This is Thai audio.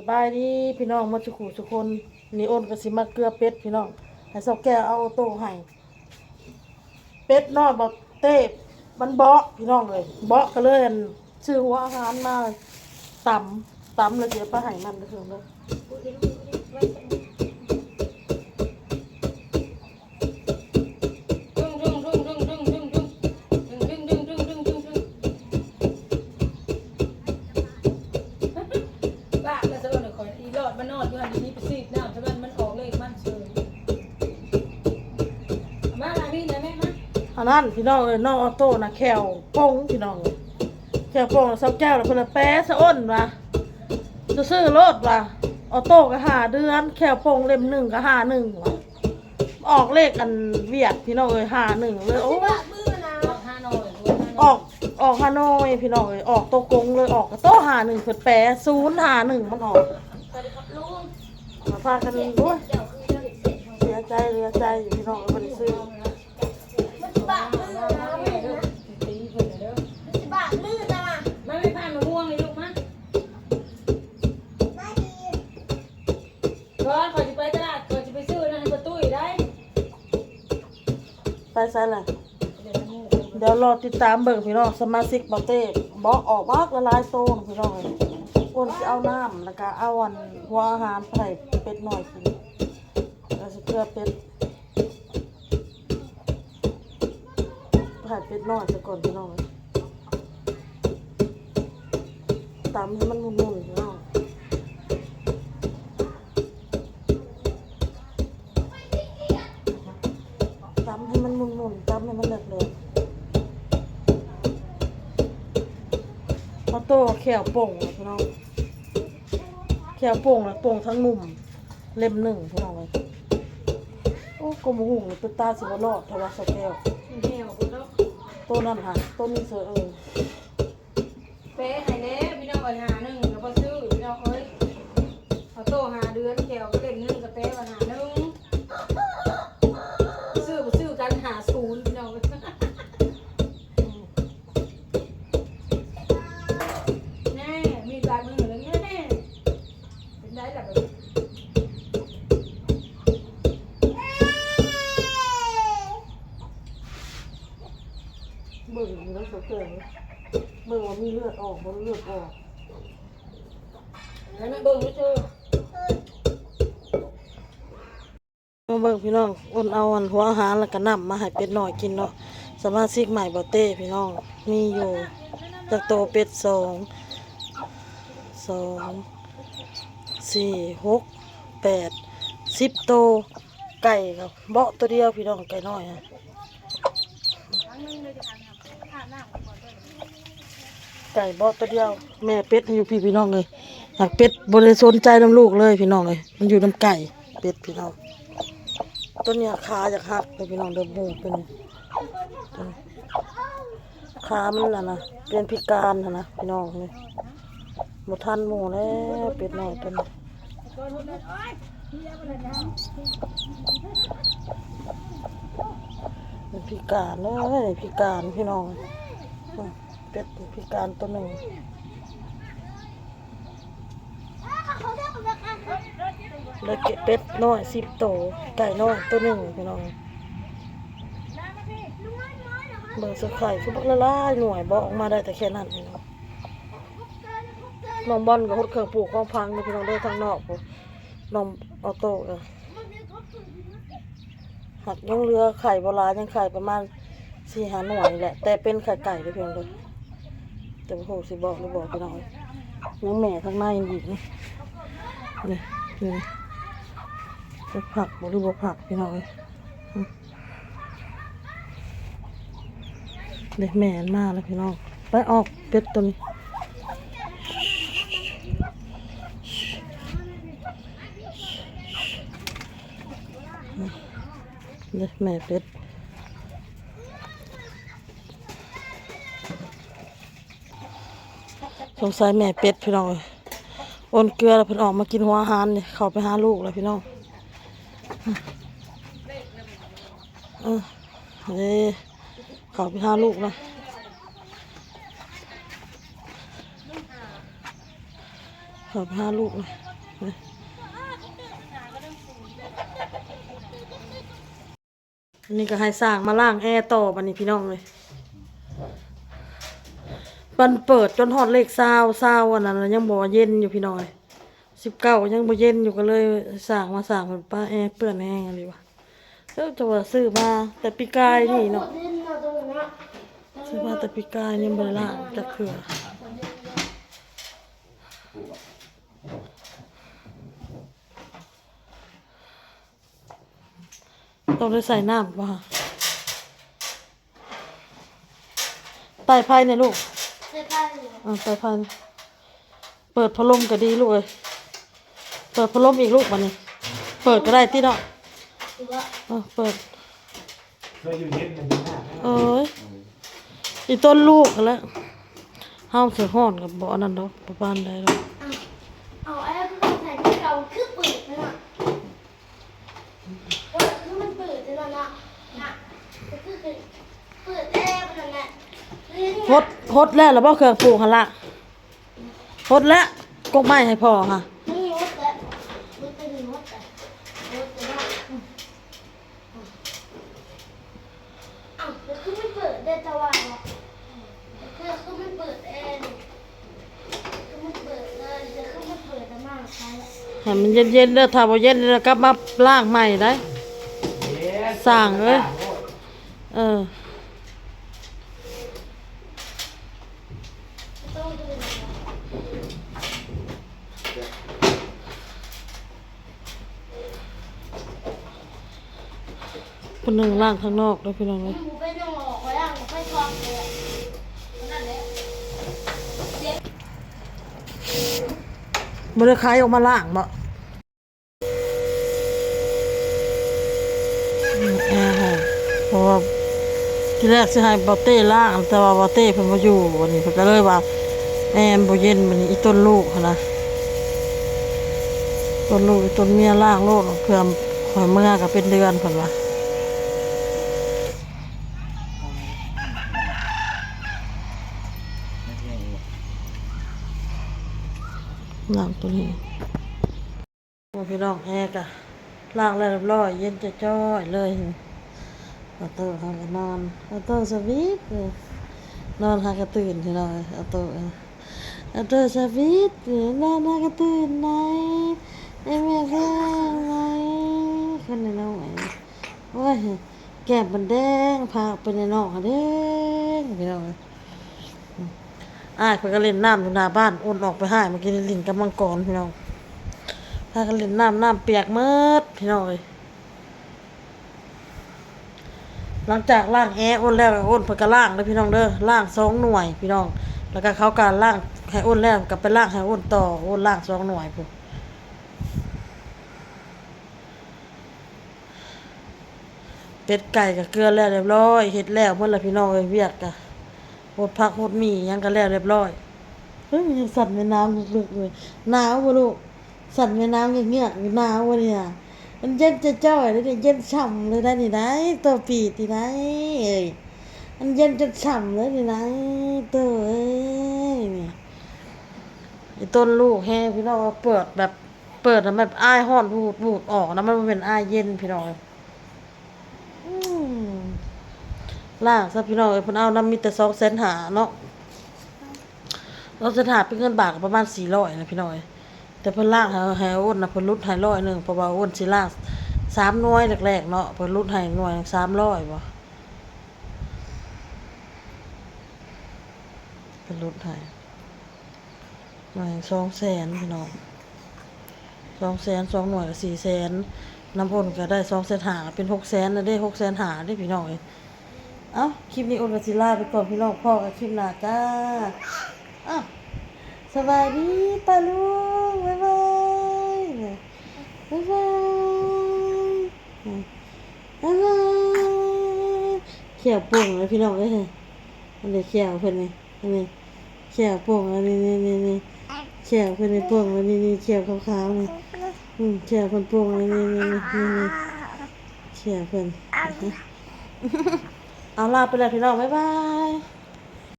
สบายดีพี่น้องมาจุกูทุกคนนี่อ้นกระสิมาเกลือเป็ดพี่น้องให้เซาแก้วเอาโต้ให้เป็ดนอยบอกเต้มันเบาะพี่น้องเลยเบาะก็เล่นชื่อหัวอาหารมาตำตำแล้วเดี๋ยวป้าให้มันก็ถึงเลย อันนั้นพี่น้องเลยน้องออโต้นะแควป้งพี่น้องเลยแควป้งแล้วเซาแก้วแล้วเพิ่นละแป๊ะสะอ้นว่ะจะซื้อรถว่ะออโต้ก็หาเดือนแควป้งเล่มหนึ่งก็หาหนึ่งว่ะออกเลขอันเวียดพี่น้องเลยหาหนึ่งเลยโอ้ออกอยออกออกฮานอยพี่น้องเลยออกโตกงเลยออกกระโตหาหนึ่งเพิ่นแปะศูนย์หาหนึ่งมันออกมาพากันโอ้ยเสียใจเสียใจอยู่พี่น้องเลยบ่ได้ซื้อ ตีเพิ่นเด้อมาไม่พานมะม่วงเลยลูกมาก่อนขอจะไปตลาดขอจะไปซื้อนั่นประตูอีได้ ไปใส่ละเดี๋ยวรอติดตามเบิ่งพี่น้องสมาชิกบอเต้บอกออกมากละลายโซนพี่น้องเลยอ้วนสิเอาน้ำแล้วก็เอาอันหัวอาหารไปให้เป็ดหน่อยกินแล้วสิเกลือเป็ดไปให้เป็ดหน่อยซะก่อนพี่น้องเลยตำให้มันมุนๆพี่น้อำให้มันหมุนๆตำให้มันเหลืองๆพอโตแขวโป่งอะพี่น้องแขวโป่งนะโป่งทั้งนุ่มเล่มหนึ่งพี่น้องเลยโอ้กลมหุ่งเลยเป็นตาสิบรอดทว่าสแก้วเหี่ยวคุณเนาะต้นนั่นค่ะต้นนี้เสือเออเป๊ะให้แล้วพี่น้องเอาหาหนึ่งแล้วก็ซื้อพี่น้องเอ้ยเอาโตหาเดือนแถวก็เล่มหนึงก็เป๊ะว่าหาายมือเลยแน่เป็นได้แบบเบิ่งแล้วเสือเกินเบิ่งว่ามีเลือดออกบ่เลือดออกแล้วมันเบิ่งไม่เจอมาเบิ่งพี่น้องอ้นเอาอันหัวอาหารแล้วก็นำมาให้เป็ดหน่อยกินเนาะสมาชิกใหม่บอเต้พี่น้องมีอยู่จากโตเป็ดสอง สองสี่หกแปดสิบโตไก่ครับเบาะตัวเดียวพี่น้องไก่น้อยอะไก่เบาะตัวเดียว แม่เป็ดอยู่พี่พี่น้องเลยหากเป็ดบริสนใจน้ำลูกเลยพี่น้องเลยมันอยู่น้ำไก่เป็ดพี่น้องต้นเนี้ยขาอยากหักเลยพี่น้องเดิมหูเป็นขามันน่ะนะเป็นพิการนะนะพี่น้องเลย หมดทันหมูแล้วเป็ดหน้อยต้นนี้พิการเลยพิการพี่น้องเป็ดพิการตัวหนึ่งเลยเก็บเป็ดน้อยสิบโตวไก่น้อยตัวหนึ่งพี่น้องเบิ่งสักไข่คือบักละลายหน่วยบอกออกมาได้แต่แค่นั้นเอง น้องบอลกับฮดเครื่องปลูกของพังนี่พี่น้องเด้อทางนอกน้องออโต้เออหักยังเรือไข่โบราณยังไข่ประมาณสี่ห้าหน่วยแหละ แต่เป็นไข่ไก่เด้อพี่น้องเด้อแต่โหสิบอกหรือบอกพี่น้องยังแม่ข้างในอีกนี่นี่นี่จะผักหรือบ่ผักพี่น้องเอ้ยเด็กแม่มากแล้วพี่น้องไปออกเป็ดตัวนี้ เด็กแม่เป็ดสงสัยแม่เป็ดพี่น้องโอนเกลือแล้วเพิ่นออกมากินหัวอาหารเนี่ยเขาไปหาลูกแล้วพี่น้องเออเด้เขาไปหาลูกนะเขอพาลูกเลยนะ อันนี้ก็ให้สร้างมาล่างแอร์ต่อบันนี้พี่น้องเลยมันเปิดจนฮอดเลขซาวซาวอันนั้นยังบ่เย็นอยู่พี่น้อยสิบเก้ายังบ่เย็นอยู่ก็เลยสร้างมาสร้างเป็นป้าแอร์เปื้อนแห้งอะไรวะแล้วจะว่าซื้อมาแต่ปีกายนี่เนาะซื้อมาแต่ปีกายนี่บ่ล่างจักเถื่อ ต้องได้ใส่น้ำป่ะไต่ไพ่เนี่ยลูกใช่ป้าเลยอ่าไต่ไพ่นี่เปิดพัดลมก็ดีลูกเอ้ยเปิดพัดลมอีกลูกมานี่เปิดก็ได้ที่เนาะหรือว่าเออเปิดเคยอยู่เย็นมันอยู่หน้าเอ้ยอีต้นลูกนั่นแหล้วเฮาเสือห้อนกับบ่อันนั้นดอกบ่ปานใดดอกเอาไอ้คือใส่ที่เก่าคือเปิดนั่นน่ะว่าคือมันเปิดนั่นน่ะน่ะก็คือเปิดแอร์นั่นแหละ ฮดแล้วแล้วบ่เครื่องปลูกหันละฮดแล้วกกไม้ให้พ่อค่ะมันเปิดได้ตะวันอะคือคือมันเดแอร์คือมันเปิดเลยคือมันเปิดแต่มากให้มันเย็นๆเด้อถ้าบ่เย็นเดี๋ยวกลับมาล้างใหม่ได้สั่งเลยเออ ต้องดู คนหนึงล้างข้างนอกเด้อพี่น้องเอ้ยหมูไปยังออกไว้อะหมูไปทอดเลยนั่นแหละบ่ได้ขายออกมาล้างบ่อืมแอร์ให้เพราะว่าที่แรกสิให้บ่เต้ล้าง แต่ว่าบ่เต้เพิ่นบ่อยู่วันนี้เพิ่นก็เลยว่าแอร์มันบ่เย็นมันอีต้นลูกหั้นนะต้นลูกอีต้นเมียล้างโลดเพื่อข่อยเมื่อก็เป็นเดือนเพิ่นว่า ล้างตัวนี้โอ้พี่น้องแอร์ก็ล้างแล้วเรียบร้อยเย็นจะจ้อยเลยเอาโตหาก็นอนเอาโตสวีทเลยนอนหากระตื่นพี่น้องเอาโตเอาโตสวีทนอนหากระตื่นไหนไอ้แม่แพ้ไหนคนในน้องไอ้โอ้ยแก้มมันแดงพาไปในนอกแดงพี่น้อง อ้ายเพิ่นก็เล่นน้ำอยู่หน้าบ้านอ้นออกไปให้เมื่อกี้นี่ลินกับมังกรพี่น้องพากันเล่นน้ำน้ำเปียกเมิดพี่น้องหลังจากล้างแอร์อ้นแล้วอ้นเพิ่นก็ล้างเด้อพี่น้องเด้อล้างสองหน่วย พี่น้อง แล้วก็เขาการล้างให้อ้นแล้วกลับไปล้างให้อ้นต่ออ้นล้างสองหน่วยพุ่นเป็ดไก่กับเกลือแล้วเรียบร้อยเฮ็ดแล้วเมื่อละพี่น้องเอ้ยเวียกกะ หดผักหดมียังกันแล้วเรียบร้อยเฮ้ยมันยังสั่นในน้ำลึกๆเลยหนาวบ่ลูกสั่นในน้ำเงี้ยหนาวบ่เนี่ยมันเย็นจะจ้อยเลยเนี่ยเย็นฉ่ำเลยได้นี่ได้ตัวปีดนี่ได้เอ้ยมันเย็นจนฉ่ำเลยนี่ได้ตัวเอ้ยนี่ไอ้ต้นลูกแห้พี่น้องเปิดแบบเปิดแล้วแบบอ้ายห้อนบูดบูดออกนะมันเป็นอ้ายเย็นพี่น้องอืม ล่างซะพี่น้องเอ้ยเพิ่นเอานำมีแต่2แสนหาเนาะเราจะหาเป็นเงินบาทก็ประมาณ400นะพี่น้องเอ้ยแต่เพิ่นล่างให้ให้อ้นนะเพิ่นลดให้ร้อยหนึงเพราะว่าอ้นสิล่าง3หน่วยแรกๆเนาะเพิ่นลดให้หน่วยหนึ่ง300บ่เพิ่นลดให้หน่วย2แสนพี่น้อง2แสนสองหน่วยก็4แสนน้ำอ้นก็ได้2แสนหาเป็น6แสนนะเด้6แสนหาเด้พี่น้องเอ้ย เอ้าคลิปนี้โอนกับศิลาไปก่อนพี่น้องพ่อกับคลิปหน้าจ้าอ้าวสบายดีตาลุงบ๊ายบายบ๊ายบายบ๊ายบายเขี่ยวป่งเลยพี่น้องเอ้ยอันนี้เขี่ยวเพิ่อนนี่อันนี้เขี่ยวป่งอันนี้นี่นี่นี่เขี่ยวเพิ่นนี่ป่งอันนี้นี่เขี่ยวขาวๆนี่อืมเขี่ยวเพิ่นป่งอันนี้นี่นี่นี่นี่เขียวเพิ่น เอาลาไปเลยพี่น้อง บ๊ายบาย